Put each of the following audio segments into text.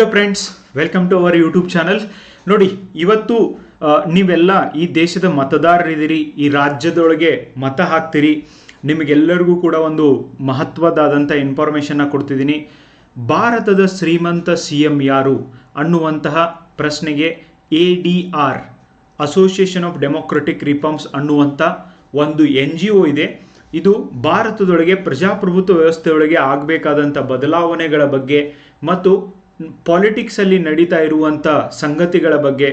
Hello friends welcome to our YouTube channel ನೋಡಿ, ಇವತ್ತು ನೀವೆಲ್ಲ ಈ ದೇಶದ ಮತದಾರರಿದ್ದೀರಿ, ಈ ರಾಜ್ಯದೊಳಗೆ ಮತ ಹಾಕ್ತೀರಿ, ನಿಮಗೆಲ್ಲರಿಗೂ ಕೂಡ ಒಂದು ಮಹತ್ವದಾದಂಥ ಇನ್ಫಾರ್ಮೇಷನ್ನ ಕೊಡ್ತಿದ್ದೀನಿ. ಭಾರತದ ಶ್ರೀಮಂತ ಸಿ ಎಂ ಯಾರು ಅನ್ನುವಂತಹ ಪ್ರಶ್ನೆಗೆ A D R association of democratic reforms ಅನ್ನುವಂಥ ಒಂದು ಎನ್ ಜಿ ಒ ಇದೆ. ಇದು ಭಾರತದೊಳಗೆ ಪ್ರಜಾಪ್ರಭುತ್ವ ವ್ಯವಸ್ಥೆಯೊಳಗೆ ಆಗಬೇಕಾದಂಥ ಬದಲಾವಣೆಗಳ ಬಗ್ಗೆ ಮತ್ತು ಪಾಲಿಟಿಕ್ಸ್ ಅಲ್ಲಿ ನಡೀತಾ ಇರುವಂಥ ಸಂಗತಿಗಳ ಬಗ್ಗೆ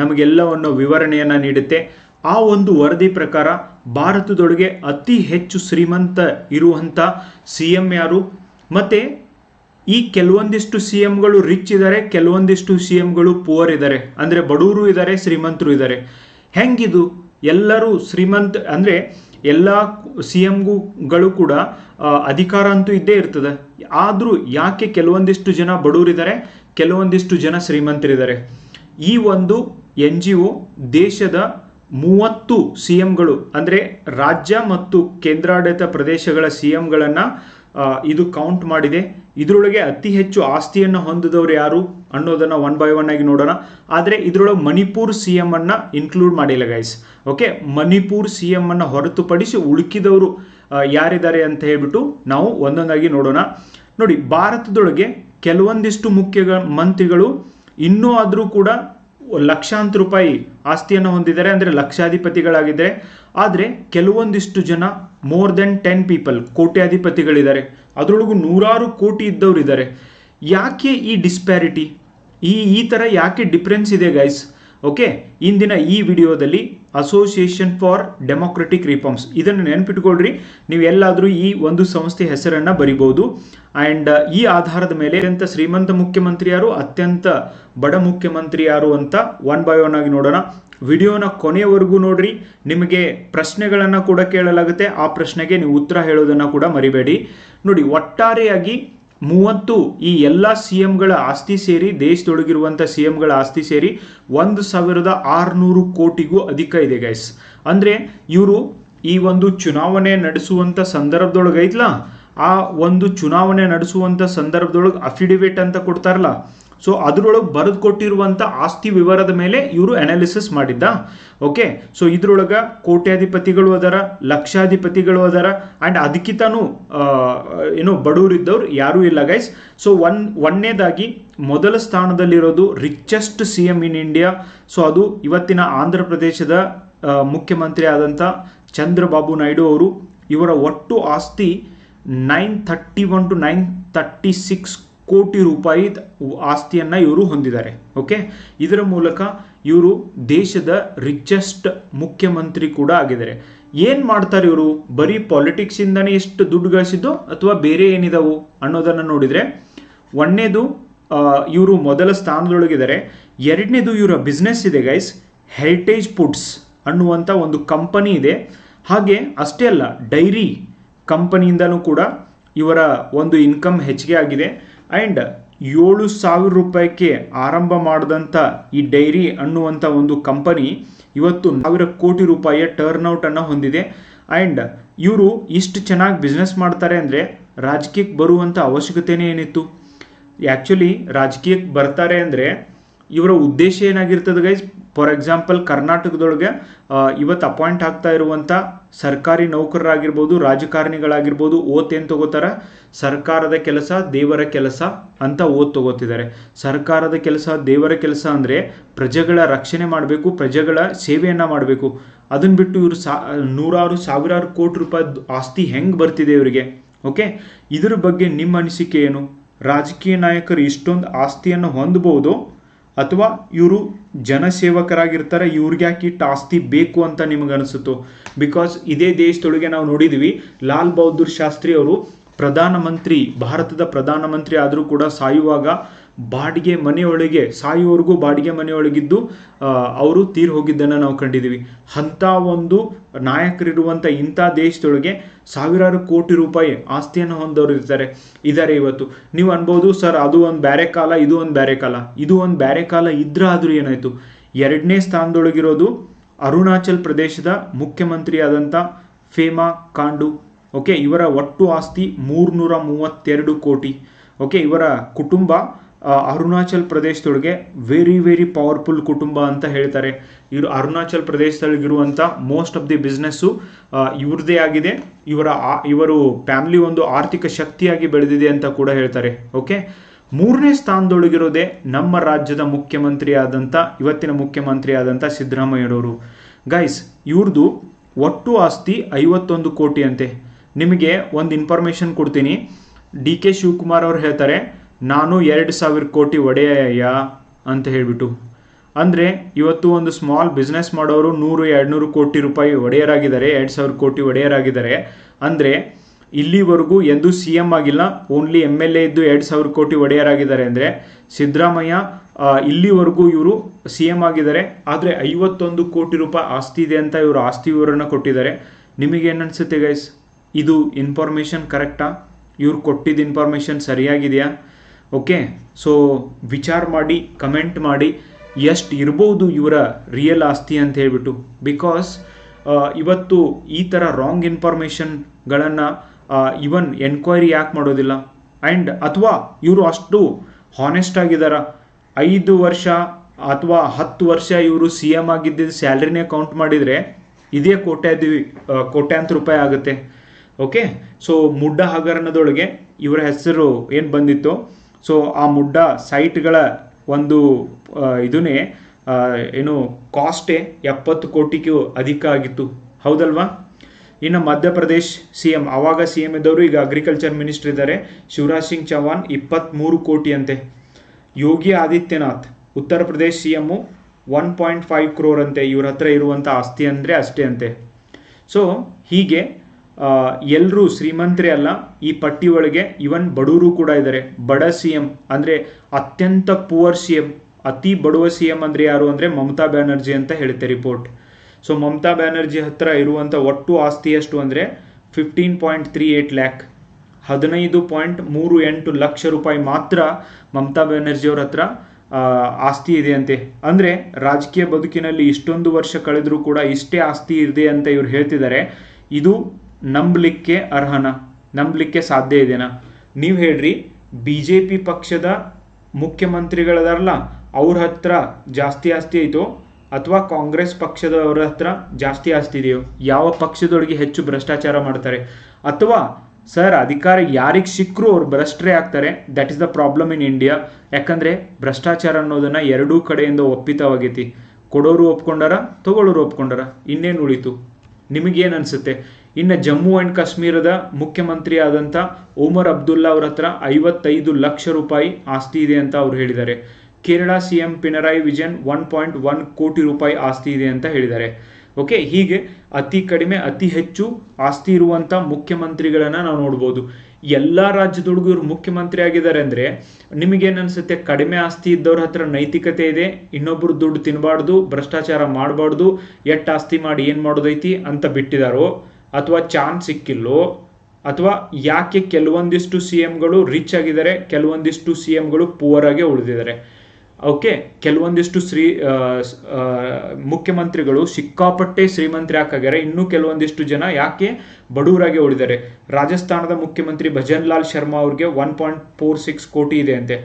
ನಮಗೆಲ್ಲವನ್ನು ವಿವರಣೆಯನ್ನು ನೀಡುತ್ತೆ. ಆ ಒಂದು ವರದಿ ಪ್ರಕಾರ ಭಾರತದೊಳಗೆ ಅತಿ ಹೆಚ್ಚು ಶ್ರೀಮಂತ ಇರುವಂಥ ಸಿ ಎಂ ಯಾರು? ಮತ್ತು ಈ ಕೆಲವೊಂದಿಷ್ಟು ಸಿ ಎಂಗಳು ರಿಚ್ ಇದ್ದಾರೆ ಕೆಲವೊಂದಿಷ್ಟು ಸಿ ಎಂಗಳು ಪುವರ್ ಇದ್ದಾರೆ ಅಂದರೆ ಬಡವರು ಇದ್ದಾರೆ ಶ್ರೀಮಂತರು ಇದ್ದಾರೆ ಹೆಂಗಿದು? ಎಲ್ಲರೂ ಶ್ರೀಮಂತ ಅಂದರೆ ಎಲ್ಲ ಸಿ ಎಂಗಳು ಕೂಡ ಅಧಿಕಾರ ಅಂತೂ ಇದ್ದೇ ಇರ್ತದೆ. ಆದರೂ ಯಾಕೆ ಕೆಲವೊಂದಿಷ್ಟು ಜನ ಬಡವರಿದ್ದಾರೆ ಕೆಲವೊಂದಿಷ್ಟು ಜನ ಶ್ರೀಮಂತರಿದ್ದಾರೆ? ಈ ಒಂದು ಎನ್ ಜಿ ಒ ದೇಶದ ಮೂವತ್ತು ಸಿ ಎಂಗಳು ಅಂದರೆ ರಾಜ್ಯ ಮತ್ತು ಕೇಂದ್ರಾಡಳಿತ ಪ್ರದೇಶಗಳ ಸಿ ಎಂಗಳನ್ನು ಇದು ಕೌಂಟ್ ಮಾಡಿದೆ. ಇದರೊಳಗೆ ಅತಿ ಹೆಚ್ಚು ಆಸ್ತಿಯನ್ನು ಹೊಂದಿದವರು ಯಾರು? ಅನ್ನೋದನ್ನು ಒನ್ ಬೈ ಒನ್ ಆಗಿ ನೋಡೋಣ. ಆದರೆ ಇದರೊಳಗೆ ಮಣಿಪುರ್ ಸಿ ಎಂ ಅನ್ನ ಇನ್ಕ್ಲೂಡ್ ಮಾಡಿಲ್ಲ guys okay Manipur C M ಅನ್ನ ಹೊರತುಪಡಿಸಿ ಉಳುಕಿದವರು ಯಾರಿದ್ದಾರೆ ಅಂತ ಹೇಳ್ಬಿಟ್ಟು ನಾವು ಒಂದೊಂದಾಗಿ ನೋಡೋಣ. ನೋಡಿ, ಭಾರತದೊಳಗೆ ಕೆಲವೊಂದಿಷ್ಟು ಮುಖ್ಯ ಮಂತ್ರಿಗಳು ಇನ್ನೂ ಆದರೂ ಕೂಡ ಲಕ್ಷಾಂತರ ರೂಪಾಯಿ ಆಸ್ತಿಯನ್ನು ಹೊಂದಿದ್ದಾರೆ, ಅಂದರೆ ಲಕ್ಷಾಧಿಪತಿಗಳಾಗಿದ್ದಾರೆ. ಆದರೆ ಕೆಲವೊಂದಿಷ್ಟು ಜನ ಮೋರ್ ದೆನ್ ಟೆನ್ ಪೀಪಲ್ ಕೋಟ್ಯಾಧಿಪತಿಗಳಿದ್ದಾರೆ. ಅದರೊಳಗೂ ನೂರಾರು ಕೋಟಿ ಇದ್ದವರು ಇದ್ದಾರೆ ಯಾಕೆ ಈ ಡಿಸ್ಪ್ಯಾರಿಟಿ ಈ ಈ ಥರ ಯಾಕೆ ಡಿಫ್ರೆನ್ಸ್ ಇದೆ ಗೈಸ್ ಓಕೆ ಇಂದಿನ ಈ ವಿಡಿಯೋದಲ್ಲಿ ಅಸೋಸಿಯೇಷನ್ ಫಾರ್ ಡೆಮೋಕ್ರೆಟಿಕ್ ರಿಫಾರ್ಮ್ಸ್ ಇದನ್ನು ನೆನಪಿಟ್ಕೊಳ್ರಿ. ನೀವು ಎಲ್ಲಾದರೂ ಈ ಒಂದು ಸಂಸ್ಥೆ ಹೆಸರನ್ನು ಬರಿಬೋದು. ಆ್ಯಂಡ್ ಈ ಆಧಾರದ ಮೇಲೆ ಅತ್ಯಂತ ಶ್ರೀಮಂತ ಮುಖ್ಯಮಂತ್ರಿ ಯಾರು ಅತ್ಯಂತ ಬಡ ಮುಖ್ಯಮಂತ್ರಿ ಯಾರು ಅಂತ ಒನ್ ಬೈ ಒನ್ ಆಗಿ ನೋಡೋಣ. ವಿಡಿಯೋನ ಕೊನೆಯವರೆಗೂ ನೋಡ್ರಿ. ನಿಮಗೆ ಪ್ರಶ್ನೆಗಳನ್ನು ಕೂಡ ಕೇಳಲಾಗುತ್ತೆ. ಆ ಪ್ರಶ್ನೆಗೆ ನೀವು ಉತ್ತರ ಹೇಳೋದನ್ನು ಕೂಡ ಮರಿಬೇಡಿ. ನೋಡಿ, ಒಟ್ಟಾರೆಯಾಗಿ ಮೂವತ್ತು ಈ ಎಲ್ಲ ಸಿ ಎಂಗಳ ಆಸ್ತಿ ಸೇರಿ ದೇಶದೊಳಗಿರುವಂಥ ಸಿ ಎಂಗಳ ಆಸ್ತಿ ಸೇರಿ ಒಂದು ಸಾವಿರದ ಆರುನೂರು ಕೋಟಿಗೂ ಅಧಿಕ ಇದೆ ಗೈಸ್ ಅಂದರೆ ಇವರು ಈ ಒಂದು ಚುನಾವಣೆ ನಡೆಸುವಂಥ ಸಂದರ್ಭದೊಳಗೆ ಐತ್ಲಾ ಆ ಒಂದು ಚುನಾವಣೆ ನಡೆಸುವಂಥ ಸಂದರ್ಭದೊಳಗೆ ಅಫಿಡವಿಟ್ ಅಂತ ಕೊಡ್ತಾರಲ್ಲ ಸೊ ಅದರೊಳಗೆ ಬರೆದು ಕೊಟ್ಟಿರುವಂಥ ಆಸ್ತಿ ವಿವರದ ಮೇಲೆ ಇವರು ಅನಾಲಿಸಿಸ್ ಮಾಡಿದ್ದ. ಓಕೆ ಸೊ ಇದ್ರೊಳಗೆ ಕೋಟ್ಯಾಧಿಪತಿಗಳು ಅದರ, ಲಕ್ಷಾಧಿಪತಿಗಳು ಅದರ ಆ್ಯಂಡ್ ಅದಕ್ಕಿಂತನೂ ಏನು ಬಡವರಿದ್ದವ್ರು ಯಾರೂ ಇಲ್ಲ ಗೈಸ್ ಸೊ ಒನ್, ಒಂದನೇದಾಗಿ ಮೊದಲ ಸ್ಥಾನದಲ್ಲಿರೋದು richest C M in India so ಅದು ಇವತ್ತಿನ ಆಂಧ್ರ ಪ್ರದೇಶದ ಮುಖ್ಯಮಂತ್ರಿ ಆದಂಥ ಚಂದ್ರಬಾಬು ನಾಯ್ಡು ಅವರು ಇವರ ಒಟ್ಟು ಆಸ್ತಿ nine thirty one two nine thirty six ಕೋಟಿ ರೂಪಾಯಿ ಆಸ್ತಿಯನ್ನು ಇವರು ಹೊಂದಿದ್ದಾರೆ ಓಕೆ ಇದರ ಮೂಲಕ ಇವರು ದೇಶದ ರಿಚೆಸ್ಟ್ ಮುಖ್ಯಮಂತ್ರಿ ಕೂಡ ಆಗಿದ್ದಾರೆ. ಏನು ಮಾಡ್ತಾರೆ ಇವರು? ಬರೀ ಪಾಲಿಟಿಕ್ಸಿಂದನೇ ಎಷ್ಟು ದುಡ್ಡು ಗಳಿಸಿದ್ದು ಅಥವಾ ಬೇರೆ ಏನಿದಾವು ಅನ್ನೋದನ್ನು ನೋಡಿದರೆ, ಒಂದನೇದು ಇವರು ಮೊದಲ ಸ್ಥಾನದೊಳಗಿದ್ದಾರೆ. ಎರಡನೇದು ಇವರ ಬಿಸ್ನೆಸ್ ಇದೆ ಗೈಸ್ ಹೆರಿಟೇಜ್ ಫುಡ್ಸ್ ಅನ್ನುವಂಥ ಒಂದು ಕಂಪನಿ ಇದೆ. ಹಾಗೆ ಅಷ್ಟೇ ಅಲ್ಲ ಡೈರಿ ಕಂಪನಿಯಿಂದಲೂ ಕೂಡ ಇವರ ಒಂದು ಇನ್ಕಮ್ ಹೆಚ್ಚಿಗೆ ಆಗಿದೆ. ಆ್ಯಂಡ್ ಏಳು ಸಾವಿರ ರೂಪಾಯಿಗೆ ಆರಂಭ ಮಾಡಿದಂಥ ಈ ಡೈರಿ ಅನ್ನುವಂಥ ಒಂದು ಕಂಪನಿ ಇವತ್ತು ಸಾವಿರ ಕೋಟಿ ರೂಪಾಯಿಯ ಟರ್ನ್ ಔಟನ್ನು ಹೊಂದಿದೆ. ಆ್ಯಂಡ್ ಇವರು ಇಷ್ಟು ಚೆನ್ನಾಗಿ ಬಿಸ್ನೆಸ್ ಮಾಡ್ತಾರೆ ಅಂದರೆ ರಾಜಕೀಯಕ್ಕೆ ಬರುವಂಥ ಅವಶ್ಯಕತೆನೇ ಏನಿತ್ತು? ಆ್ಯಕ್ಚುಲಿ ರಾಜಕೀಯಕ್ಕೆ ಬರ್ತಾರೆ ಅಂದರೆ ಇವರ ಉದ್ದೇಶ ಏನಾಗಿರ್ತದೆ ಗೈಸ್ ಫಾರ್ ಎಕ್ಸಾಂಪಲ್ ಕರ್ನಾಟಕದೊಳಗೆ ಇವತ್ತು ಅಪಾಯಿಂಟ್ ಆಗ್ತಾ ಇರುವಂಥ ಸರ್ಕಾರಿ ನೌಕರರಾಗಿರ್ಬೋದು, ರಾಜಕಾರಣಿಗಳಾಗಿರ್ಬೋದು, ಓತ್ ಏನು ತಗೋತಾರೆ? ಸರ್ಕಾರದ ಕೆಲಸ, ದೇವರ ಕೆಲಸ ಅಂತ ಓದ್ ತಗೋತಿದ್ದಾರೆ. ಸರ್ಕಾರದ ಕೆಲಸ, ದೇವರ ಕೆಲಸ ಅಂದರೆ ಪ್ರಜೆಗಳ ರಕ್ಷಣೆ ಮಾಡಬೇಕು, ಪ್ರಜೆಗಳ ಸೇವೆಯನ್ನು ಮಾಡಬೇಕು. ಅದನ್ನು ಬಿಟ್ಟು ಇವರು ಸಾ, ನೂರಾರು, ಸಾವಿರಾರು ಕೋಟಿ ರೂಪಾಯಿ ಆಸ್ತಿ ಹೆಂಗೆ ಬರ್ತಿದೆ ಇವರಿಗೆ? ಓಕೆ? ಇದ್ರ ಬಗ್ಗೆ ನಿಮ್ಮ ಅನಿಸಿಕೆ ಏನು? ರಾಜಕೀಯ ನಾಯಕರು ಇಷ್ಟೊಂದು ಆಸ್ತಿಯನ್ನು ಹೊಂದಬಹುದು ಅಥವಾ ಇವರು ಜನಸೇವಕರಾಗಿರ್ತಾರೆ, ಇವ್ರಿಗೆ ಯಾಕೆ ಟಾಸ್ತಿ ಬೇಕು ಅಂತ ನಿಮಗೆ ಅನಿಸುತ್ತೋ ಬಿಕಾಸ್ ಇದೇ ದೇಶದೊಳಗೆ ನಾವು ನೋಡಿದ್ವಿ, ಲಾಲ್ ಬಹದ್ದೂರ್ ಶಾಸ್ತ್ರಿ ಅವರು ಪ್ರಧಾನಮಂತ್ರಿ, ಭಾರತದ ಪ್ರಧಾನಮಂತ್ರಿ ಆದರೂ ಕೂಡ ಸಾಯುವಾಗ ಬಾಡಿಗೆ ಮನೆಯೊಳಗೆ, ಸಾಯುವವರೆಗೂ ಬಾಡಿಗೆ ಮನೆಯೊಳಗಿದ್ದು ಅವರು ತೀರ್ ಹೋಗಿದ್ದನ್ನು ನಾವು ಕಂಡಿದ್ದೀವಿ. ಅಂಥ ಒಂದು ನಾಯಕರಿರುವಂಥ ಇಂಥ ದೇಶದೊಳಗೆ ಸಾವಿರಾರು ಕೋಟಿ ರೂಪಾಯಿ ಆಸ್ತಿಯನ್ನು ಹೊಂದವರು ಇರ್ತಾರೆ. ಇದ್ದಾರೆ ಇವತ್ತು. ನೀವು ಅನ್ಬೋದು, ಸರ್, ಅದು ಒಂದು ಬೇರೆ ಕಾಲ, ಇದು ಒಂದು ಬೇರೆ ಕಾಲ. ಇದು ಒಂದು ಬೇರೆ ಕಾಲ ಇದ್ರ ಆದರೂ ಏನಾಯಿತು? ಎರಡನೇ ಸ್ಥಾನದೊಳಗಿರೋದು ಅರುಣಾಚಲ್ ಪ್ರದೇಶದ ಮುಖ್ಯಮಂತ್ರಿ ಆದಂಥ ಫೇಮಾ ಕಾಂಡು. ಓಕೆ, ಇವರ ಒಟ್ಟು ಆಸ್ತಿ ಮೂರ್ನೂರ ಮೂವತ್ತೆರಡು ಕೋಟಿ. ಓಕೆ, ಇವರ ಕುಟುಂಬ ಅರುಣಾಚಲ್ ಪ್ರದೇಶದೊಳಗೆ ವೆರಿ ವೆರಿ ಪವರ್ಫುಲ್ ಕುಟುಂಬ ಅಂತ ಹೇಳ್ತಾರೆ. ಇವರು ಅರುಣಾಚಲ್ ಪ್ರದೇಶದೊಳಗಿರುವಂಥ ಮೋಸ್ಟ್ ಆಫ್ ದಿ ಬಿಸ್ನೆಸ್ಸು ಇವ್ರದ್ದೇ ಆಗಿದೆ. ಇವರ ಇವರು ಫ್ಯಾಮಿಲಿ ಒಂದು ಆರ್ಥಿಕ ಶಕ್ತಿಯಾಗಿ ಬೆಳೆದಿದೆ ಅಂತ ಕೂಡ ಹೇಳ್ತಾರೆ. ಓಕೆ ಮೂರನೇ ಸ್ಥಾನದೊಳಗಿರೋದೆ ನಮ್ಮ ರಾಜ್ಯದ ಮುಖ್ಯಮಂತ್ರಿ ಆದಂಥ ಇವತ್ತಿನ ಮುಖ್ಯಮಂತ್ರಿ ಆದಂಥ ಸಿದ್ದರಾಮಯ್ಯರವರು ಗೈಸ್ ಇವ್ರದ್ದು ಒಟ್ಟು ಆಸ್ತಿ ಐವತ್ತೊಂದು ಕೋಟಿ ಅಂತೆ. ನಿಮಗೆ ಒಂದು ಇನ್ಫಾರ್ಮೇಷನ್ ಕೊಡ್ತೀನಿ. ಡಿ ಕೆ ಶಿವಕುಮಾರ್ ಅವರು ಹೇಳ್ತಾರೆ ನಾನು ಎರಡು ಸಾವಿರ ಕೋಟಿ ಒಡೆಯ ಅಂತ ಹೇಳಿಬಿಟ್ಟು. ಅಂದರೆ ಇವತ್ತು ಒಂದು ಸ್ಮಾಲ್ ಬಿಸ್ನೆಸ್ ಮಾಡೋರು ನೂರು, ಎರಡುನೂರು ಕೋಟಿ ರೂಪಾಯಿ ಒಡೆಯರಾಗಿದ್ದಾರೆ, ಎರಡು ಸಾವಿರ ಕೋಟಿ ಒಡೆಯರಾಗಿದ್ದಾರೆ. ಅಂದರೆ ಇಲ್ಲಿವರೆಗೂ ಎಂದೂ ಸಿ ಎಂ ಆಗಿಲ್ಲ ಓನ್ಲಿ ಎಂ ಎಲ್ ಎ ಇದ್ದು ಎರಡು ಸಾವಿರ ಕೋಟಿ ಒಡೆಯರಾಗಿದ್ದಾರೆ ಅಂದರೆ ಸಿದ್ದರಾಮಯ್ಯ ಇಲ್ಲಿವರೆಗೂ ಇವರು ಸಿ ಎಂ ಆಗಿದ್ದಾರೆ, ಆದರೆ ಐವತ್ತೊಂದು ಕೋಟಿ ರೂಪಾಯಿ ಆಸ್ತಿ ಇದೆ ಅಂತ ಇವರು ಆಸ್ತಿ ವಿವರಣ ಕೊಟ್ಟಿದ್ದಾರೆ. ನಿಮಗೇನು ಅನಿಸುತ್ತೆ ಗೈಸ್ ಇದು ಇನ್ಫಾರ್ಮೇಷನ್ ಕರೆಕ್ಟಾ ಇವ್ರು ಕೊಟ್ಟಿದ್ದ ಇನ್ಫಾರ್ಮೇಷನ್ ಸರಿಯಾಗಿದೆಯಾ? ಓಕೆ ಸೊ ವಿಚಾರ ಮಾಡಿ ಕಮೆಂಟ್ ಮಾಡಿ, ಎಷ್ಟು ಇರ್ಬೋದು ಇವರ ರಿಯಲ್ ಆಸ್ತಿ ಅಂತ ಹೇಳ್ಬಿಟ್ಟು. ಬಿಕಾಸ್ ಇವತ್ತು ಈ ಥರ ರಾಂಗ್ ಇನ್ಫಾರ್ಮೇಷನ್ಗಳನ್ನು ಇವನ್ ಎನ್ಕ್ವೈರಿ ಯಾಕೆ ಮಾಡೋದಿಲ್ಲ? ಆ್ಯಂಡ್ ಅಥವಾ ಇವರು ಅಷ್ಟು ಹಾನೆಸ್ಟ್ ಆಗಿದಾರ? ಐದು ವರ್ಷ ಅಥವಾ ಹತ್ತು ವರ್ಷ ಇವರು ಸಿ ಎಂ ಆಗಿದ್ದಿದ್ದು ಸ್ಯಾಲ್ರಿನೇ ಕೌಂಟ್ ಮಾಡಿದರೆ ಇದೇ ಕೋಟ್ಯಾದಿ ಕೋಟ್ಯಾಂತ ರೂಪಾಯಿ ಆಗುತ್ತೆ. ಓಕೆ ಸೊ ಮುಡ್ಡ ಹಗರಣದೊಳಗೆ ಇವರ ಹೆಸರು ಏನು ಬಂದಿತ್ತು? ಸೊ ಆ ಮುಡ್ಡ ಸೈಟ್ಗಳ ಒಂದು ಇದನ್ನೇ ಏನು, ಕಾಸ್ಟೇ ಎಪ್ಪತ್ತು ಕೋಟಿಗೂ ಅಧಿಕ ಆಗಿತ್ತು. ಹೌದಲ್ವಾ? ಇನ್ನು ಮಧ್ಯಪ್ರದೇಶ್ ಸಿ ಎಂ ಆವಾಗ ಸಿ ಎಂ ಇದ್ದವರು ಈಗ ಅಗ್ರಿಕಲ್ಚರ್ ಮಿನಿಸ್ಟರ್ ಇದ್ದಾರೆ. ಶಿವರಾಜ್ ಸಿಂಗ್ ಚೌಹಾಣ್ ಕೋಟಿ ಅಂತೆ Yogi Adityanath, Uttar Pradesh C M one point five crore ಅಂತೆ. ಇವ್ರ ಹತ್ರ ಇರುವಂಥ ಆಸ್ತಿ ಅಂದರೆ ಅಷ್ಟೇ ಅಂತೆ. ಸೊ ಹೀಗೆ ಎಲ್ಲರೂ ಶ್ರೀಮಂತರೇ ಅಲ್ಲ, ಈ ಪಟ್ಟಿ ಒಳಗೆ ಇವನ್ ಬಡವರು ಕೂಡ ಇದ್ದಾರೆ ಬಡ ಸಿ ಎಂ, ಅಂದರೆ ಅತ್ಯಂತ ಪುವರ್ ಸಿ ಎಂ, ಅತಿ ಬಡವ ಸಿ ಎಂ ಅಂದರೆ ಯಾರು ಅಂದರೆ ಮಮತಾ ಬ್ಯಾನರ್ಜಿ ಅಂತ ಹೇಳುತ್ತೆ ರಿಪೋರ್ಟ್ ಸೊ ಮಮತಾ ಬ್ಯಾನರ್ಜಿ ಹತ್ರ ಇರುವಂಥ ಒಟ್ಟು ಆಸ್ತಿ ಎಷ್ಟು ಅಂದರೆ fifteen point three eight lakh ಹದಿನೈದು ಪಾಯಿಂಟ್ ಮೂರು ಎಂಟು ಲಕ್ಷ ರೂಪಾಯಿ ಮಾತ್ರ ಮಮತಾ ಬ್ಯಾನರ್ಜಿ ಅವ್ರ ಹತ್ರ ಆಸ್ತಿ ಇದೆ ಅಂತೆ. ಅಂದರೆ ರಾಜಕೀಯ ಬದುಕಿನಲ್ಲಿ ಇಷ್ಟೊಂದು ವರ್ಷ ಕಳೆದರೂ ಕೂಡ ಇಷ್ಟೇ ಆಸ್ತಿ ಇದೆ ಅಂತ ಇವ್ರು ಹೇಳ್ತಿದ್ದಾರೆ. ಇದು ನಂಬಲಿಕ್ಕೆ ಅರ್ಹನ, ನಂಬಲಿಕ್ಕೆ ಸಾಧ್ಯ ಇದೆನಾ? ನೀವು ಹೇಳ್ರಿ ಬಿ ಜೆ ಪಿ ಪಕ್ಷದ ಮುಖ್ಯಮಂತ್ರಿಗಳದಾರಲ್ಲ, ಅವ್ರ ಹತ್ರ ಜಾಸ್ತಿ ಆಸ್ತಿ ಐತೋ? ಅಥವಾ ಕಾಂಗ್ರೆಸ್ ಪಕ್ಷದವರ ಹತ್ರ ಜಾಸ್ತಿ ಆಸ್ತಿ ಇದೆಯೋ? ಯಾವ ಪಕ್ಷದೊಳಗೆ ಹೆಚ್ಚು ಭ್ರಷ್ಟಾಚಾರ ಮಾಡ್ತಾರೆ? ಅಥವಾ, ಸರ್, ಅಧಿಕಾರ ಯಾರಿಗೆ ಸಿಕ್ಕರೂ ಅವ್ರು ಭ್ರಷ್ಟರೇ ಆಗ್ತಾರೆ? That is the problem in India ಯಾಕಂದರೆ ಭ್ರಷ್ಟಾಚಾರ ಅನ್ನೋದನ್ನು ಎರಡೂ ಕಡೆಯಿಂದ ಒಪ್ಪಿತವಾಗೈತಿ. ಕೊಡೋರು ಒಪ್ಕೊಂಡಾರ, ತಗೊಳ್ಳೋರು ಒಪ್ಕೊಂಡಾರ. ಇನ್ನೇನು ಉಳಿತು? ನಿಮಗೇನು ಅನಿಸುತ್ತೆ? ಇನ್ನು ಜಮ್ಮು ಆ್ಯಂಡ್ ಕಾಶ್ಮೀರದ ಮುಖ್ಯಮಂತ್ರಿ ಆದಂಥ ಓಮರ್ ಅಬ್ದುಲ್ಲಾ ಅವ್ರ ಹತ್ರ ಐವತ್ತೈದು ಲಕ್ಷ ರೂಪಾಯಿ ಆಸ್ತಿ ಇದೆ ಅಂತ ಅವ್ರು ಹೇಳಿದ್ದಾರೆ. Kerala C M Pinarayi Vijayan one point one ಕೋಟಿ ರೂಪಾಯಿ ಆಸ್ತಿ ಇದೆ ಅಂತ ಹೇಳಿದ್ದಾರೆ. ಓಕೆ, ಹೀಗೆ ಅತಿ ಕಡಿಮೆ, ಅತಿ ಹೆಚ್ಚು ಆಸ್ತಿ ಇರುವಂಥ ಮುಖ್ಯಮಂತ್ರಿಗಳನ್ನು ನಾವು ನೋಡ್ಬೋದು. ಎಲ್ಲ ರಾಜ್ಯದೊಳಗೂ ಇವರು ಮುಖ್ಯಮಂತ್ರಿ ಆಗಿದ್ದಾರೆ ಅಂದರೆ ನಿಮಗೇನು ಅನ್ಸುತ್ತೆ? ಕಡಿಮೆ ಆಸ್ತಿ ಇದ್ದವ್ರ ಹತ್ರ ನೈತಿಕತೆ ಇದೆ, ಇನ್ನೊಬ್ರು ದುಡ್ಡು ತಿನ್ನಬಾರ್ದು ಭ್ರಷ್ಟಾಚಾರ ಮಾಡಬಾರ್ದು ಎಟ್ ಆಸ್ತಿ ಮಾಡಿ ಏನು ಮಾಡೋದೈತಿ ಅಂತ ಬಿಟ್ಟಿದಾರೋ, ಅಥವಾ ಚಾನ್ಸ್ ಸಿಕ್ಕಿಲ್ಲೋ, ಅಥವಾ ಯಾಕೆ ಕೆಲವೊಂದಿಷ್ಟು ಸಿ ಎಂಗಳು ರಿಚ್ ಆಗಿದ್ದಾರೆ, ಕೆಲವೊಂದಿಷ್ಟು ಸಿ ಎಂಗಳು ಪುವರ್ ಆಗಿ ಉಳಿದಿದ್ದಾರೆ? ಓಕೆ ಕೆಲವೊಂದಿಷ್ಟು ಶ್ರೀ ಮುಖ್ಯಮಂತ್ರಿಗಳು ಸಿಕ್ಕಾಪಟ್ಟೆ ಶ್ರೀಮಂತ್ರಿ ಹಾಕಾಗ್ಯಾರ ಇನ್ನೂ ಕೆಲವೊಂದಿಷ್ಟು ಜನ ಯಾಕೆ ಬಡವರಾಗಿ ಉಳಿದಾರೆ ರಾಜಸ್ಥಾನದ ಮುಖ್ಯಮಂತ್ರಿ ಭಜನ್ ಲಾಲ್ ಶರ್ಮಾ ಅವ್ರಿಗೆ ಒನ್ ಪಾಯಿಂಟ್ ಫೋರ್ ಸಿಕ್ಸ್ ಕೋಟಿ ಇದೆ ಅಂತೆ.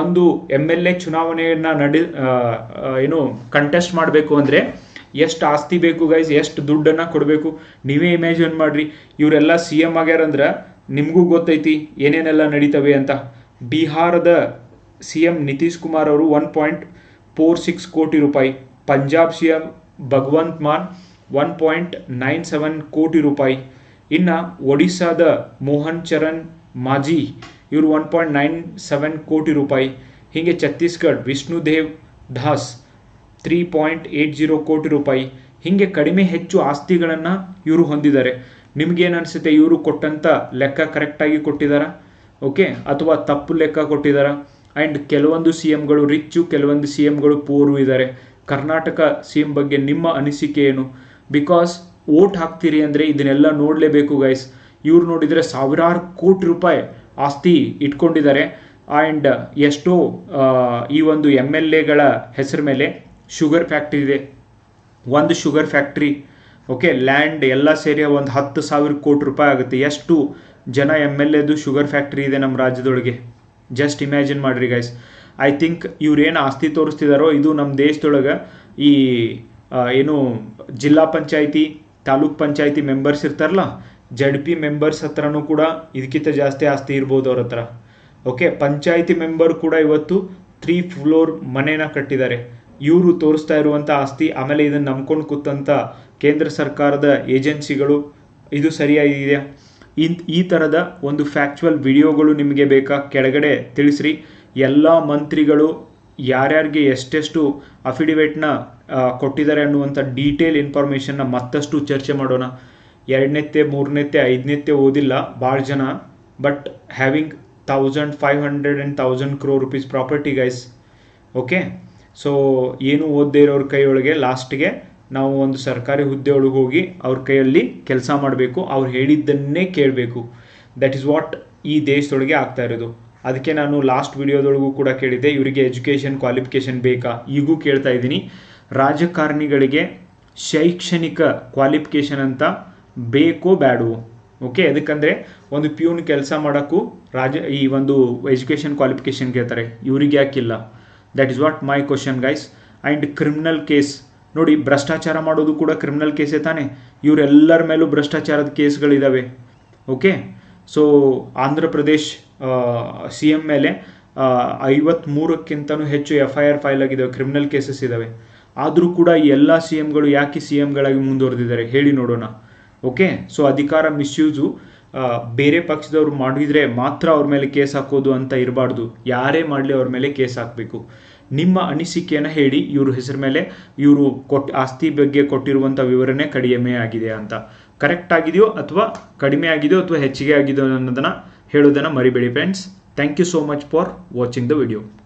ಒಂದು ಎಂ ಎಲ್ ಎ ಚುನಾವಣೆಯನ್ನ ನಡೆ ಏನು ಕಂಟೆಸ್ಟ್ ಮಾಡಬೇಕು ಅಂದರೆ ಎಷ್ಟು ಆಸ್ತಿ ಬೇಕು ಗೈಸ್ ಎಷ್ಟು ದುಡ್ಡನ್ನು ಕೊಡಬೇಕು? ನೀವೇ ಇಮ್ಯಾಜಿನ್ ಮಾಡ್ರಿ. ಇವರೆಲ್ಲ ಸಿ ಎಂ ಆಗ್ಯಾರಂದ್ರೆ ನಿಮಗೂ ಗೊತ್ತೈತಿ ಏನೇನೆಲ್ಲ ನಡೀತವೆ ಅಂತ. ಬಿಹಾರದ ಸಿ ಎಂ ನಿತೀಶ್ ಕುಮಾರ್ ಅವರು ಒನ್ ಪಾಯಿಂಟ್ ಫೋರ್ ಸಿಕ್ಸ್ ಕೋಟಿ ರೂಪಾಯಿ, Punjab C M Bhagwant Mann one point nine seven ಕೋಟಿ ರೂಪಾಯಿ. ಇನ್ನು ಒಡಿಶಾದ ಮೋಹನ್ ಚರಣ್ ಮಾಜಿ, ಇವರು ಒನ್ ಪಾಯಿಂಟ್ ನೈನ್ ಸೆವೆನ್ ಕೋಟಿ ರೂಪಾಯಿ. ಹೀಗೆ Chhattisgarh Vishnudev Das three point eight zero ಕೋಟಿ ರೂಪಾಯಿ. ಹೀಗೆ ಕಡಿಮೆ ಹೆಚ್ಚು ಆಸ್ತಿಗಳನ್ನು ಇವರು ಹೊಂದಿದ್ದಾರೆ. ನಿಮ್ಗೇನು ಅನಿಸುತ್ತೆ ಇವರು ಕೊಟ್ಟಂಥ ಲೆಕ್ಕ ಕರೆಕ್ಟಾಗಿ ಕೊಟ್ಟಿದ್ದಾರಾ ಓಕೆ ಅಥವಾ ತಪ್ಪು ಲೆಕ್ಕ ಕೊಟ್ಟಿದ್ದಾರಾ ಆ್ಯಂಡ್ ಕೆಲವೊಂದು ಸಿ ಎಮ್ಗಳು ರಿಚ್ಚು ಕೆಲವೊಂದು ಸಿ ಎಮ್ಗಳು ಪೂರು ಇದ್ದಾರೆ ಕರ್ನಾಟಕ ಸಿ ಎಂ ಬಗ್ಗೆ ನಿಮ್ಮ ಅನಿಸಿಕೆ ಏನು? ಬಿಕಾಸ್ ಓಟ್ ಹಾಕ್ತೀರಿ ಅಂದರೆ ಇದನ್ನೆಲ್ಲ ನೋಡಲೇಬೇಕು ಗೈಸ್ ಇವ್ರು ನೋಡಿದರೆ ಸಾವಿರಾರು ಕೋಟಿ ರೂಪಾಯಿ ಆಸ್ತಿ ಇಟ್ಕೊಂಡಿದ್ದಾರೆ. ಆ್ಯಂಡ್ ಎಷ್ಟೋ ಈ ಒಂದು ಎಂ ಎಲ್ ಎಗಳ ಹೆಸರು ಮೇಲೆ ಶುಗರ್ ಫ್ಯಾಕ್ಟ್ರಿ ಇದೆ. ಒಂದು ಶುಗರ್ ಫ್ಯಾಕ್ಟ್ರಿ ಓಕೆ ಲ್ಯಾಂಡ್ ಎಲ್ಲ ಸೇರಿ ಒಂದು ಹತ್ತು ಸಾವಿರ ಕೋಟಿ ರೂಪಾಯಿ ಆಗುತ್ತೆ. ಎಷ್ಟು ಜನ ಎಂ ಎಲ್ ಎದು ಶುಗರ್ ಫ್ಯಾಕ್ಟ್ರಿ ಇದೆ ನಮ್ಮ ರಾಜ್ಯದೊಳಗೆ? ಜಸ್ಟ್ ಇಮ್ಯಾಜಿನ್ ಮಾಡ್ರಿ ಗೈಸ್ ಐ ಥಿಂಕ್ ಇವ್ರೇನು ಆಸ್ತಿ ತೋರಿಸ್ತಿದಾರೋ, ಇದು ನಮ್ಮ ದೇಶದೊಳಗೆ ಈ ಏನು, ಜಿಲ್ಲಾ ಪಂಚಾಯಿತಿ, ತಾಲೂಕ್ ಪಂಚಾಯಿತಿ ಮೆಂಬರ್ಸ್ ಇರ್ತಾರಲ್ಲ ಜಡ್ ಪಿ ಮೆಂಬರ್ಸ್ ಹತ್ರನೂ ಕೂಡ ಇದಕ್ಕಿಂತ ಜಾಸ್ತಿ ಆಸ್ತಿ ಇರ್ಬೋದು ಅವ್ರ ಹತ್ರ. ಓಕೆ ಪಂಚಾಯಿತಿ ಮೆಂಬರ್ ಕೂಡ ಇವತ್ತು ತ್ರೀ ಫ್ಲೋರ್ ಮನೇನ ಕಟ್ಟಿದ್ದಾರೆ ಇವರು ತೋರಿಸ್ತಾ ಇರುವಂಥ ಆಸ್ತಿ, ಆಮೇಲೆ ಇದನ್ನು ನಂಬ್ಕೊಂಡು ಕೂತಂಥ ಕೇಂದ್ರ ಸರ್ಕಾರದ ಏಜೆನ್ಸಿಗಳು, ಇದು ಸರಿಯಾಗಿದೆಯಾ? ಇನ್ ಈ ಥರದ ಒಂದು ಫ್ಯಾಕ್ಚುವಲ್ ವಿಡಿಯೋಗಳು ನಿಮಗೆ ಬೇಕಾ? ಕೆಳಗಡೆ ತಿಳಿಸ್ರಿ. ಎಲ್ಲ ಮಂತ್ರಿಗಳು ಯಾರ್ಯಾರಿಗೆ ಎಷ್ಟೆಷ್ಟು ಅಫಿಡಿವೇಟ್ನ ಕೊಟ್ಟಿದ್ದಾರೆ ಅನ್ನುವಂಥ ಡೀಟೇಲ್ ಇನ್ಫಾರ್ಮೇಷನ್ನ ಮತ್ತಷ್ಟು ಚರ್ಚೆ ಮಾಡೋಣ. ಎರಡನೇತ್ತೆ ಮೂರನೇತ್ತೆ ಐದನೇತ್ತೆ ಓದಿಲ್ಲ ಭಾಳ ಜನ. But having thousand five hundred and thousand crore rupees property guys okay so ಏನು ಓದದೇ ಇರೋರ ಕೈಯೊಳಗೆ ಲಾಸ್ಟ್ಗೆ ನಾವು ಒಂದು ಸರ್ಕಾರಿ ಹುದ್ದೆ ಒಳಗೆ ಹೋಗಿ ಅವ್ರ ಕೈಯಲ್ಲಿ ಕೆಲಸ ಮಾಡಬೇಕು, ಅವ್ರು ಹೇಳಿದ್ದನ್ನೇ ಕೇಳಬೇಕು. ದಟ್ ಈಸ್ ವಾಟ್ ಈ ದೇಶದೊಳಗೆ ಆಗ್ತಾ ಇರೋದು. ಅದಕ್ಕೆ ನಾನು ಲಾಸ್ಟ್ ವಿಡಿಯೋದೊಳಗೂ ಕೂಡ ಕೇಳಿದ್ದೆ, ಇವರಿಗೆ ಎಜುಕೇಷನ್ ಕ್ವಾಲಿಫಿಕೇಷನ್ ಬೇಕಾ? ಈಗೂ ಕೇಳ್ತಾ ಇದ್ದೀನಿ. ರಾಜಕಾರಣಿಗಳಿಗೆ ಶೈಕ್ಷಣಿಕ ಕ್ವಾಲಿಫಿಕೇಷನ್ ಅಂತ ಬೇಕೋ ಬ್ಯಾಡವೋ? ಓಕೆ ಅದಕ್ಕಂದರೆ ಒಂದು ಪ್ಯೂನ್ ಕೆಲಸ ಮಾಡೋಕ್ಕೂ ರಾಜ, ಈ ಒಂದು ಎಜುಕೇಷನ್ ಕ್ವಾಲಿಫಿಕೇಷನ್ ಕೇಳ್ತಾರೆ. ಇವ್ರಿಗೆ ಯಾಕಿಲ್ಲ? That is what my question guys and criminal case ನೋಡಿ, ಭ್ರಷ್ಟಾಚಾರ ಮಾಡೋದು ಕೂಡ ಕ್ರಿಮಿನಲ್ ಕೇಸೇ ತಾನೆ? ಇವರೆಲ್ಲರ ಮೇಲೂ ಭ್ರಷ್ಟಾಚಾರದ ಕೇಸ್ಗಳಿದ್ದಾವೆ okay? So Andhra Pradesh C M ಮೇಲೆ ಐವತ್ತ್ಮೂರಕ್ಕಿಂತನೂ ಹೆಚ್ಚು ಎಫ್ ಐ ಆರ್ ಫೈಲ್ ಆಗಿದ್ದಾವೆ ಕ್ರಿಮಿನಲ್ ಕೇಸಸ್ ಇದ್ದಾವೆ ಆದರೂ ಕೂಡ ಎಲ್ಲ ಸಿ ಎಂಗಳು ಯಾಕೆ ಸಿ ಎಂಗಳಾಗಿ ಮುಂದುವರೆದಿದ್ದಾರೆ? ಹೇಳಿ ನೋಡೋಣ. ಓಕೆ? ಸೊ ಅಧಿಕಾರ ಮಿಸ್ಯೂಸು ಬೇರೆ ಪಕ್ಷದವ್ರು ಮಾಡಿದರೆ ಮಾತ್ರ ಅವ್ರ ಮೇಲೆ ಕೇಸ್ ಹಾಕೋದು ಅಂತ ಇರಬಾರ್ದು. ಯಾರೇ ಮಾಡಲಿ ಅವ್ರ ಮೇಲೆ ಕೇಸ್ ಹಾಕಬೇಕು. ನಿಮ್ಮ ಅನಿಸಿಕೆಯನ್ನು ಹೇಳಿ, ಇವ್ರ ಹೆಸರ ಮೇಲೆ ಇವರು ಕೊಟ್, ಆಸ್ತಿ ಬಗ್ಗೆ ಕೊಟ್ಟಿರುವಂಥ ವಿವರಣೆ ಕಡಿಮೆ ಆಗಿದೆ ಅಂತ. ಕರೆಕ್ಟ್ ಆಗಿದೆಯೋ ಅಥವಾ ಕಡಿಮೆ ಆಗಿದೆಯೋ ಅಥವಾ ಹೆಚ್ಚಿಗೆ ಆಗಿದೆಯೋ ಅನ್ನೋದನ್ನು ಹೇಳೋದನ್ನು ಮರಿಬೇಡಿ friends thank you so much for watching the video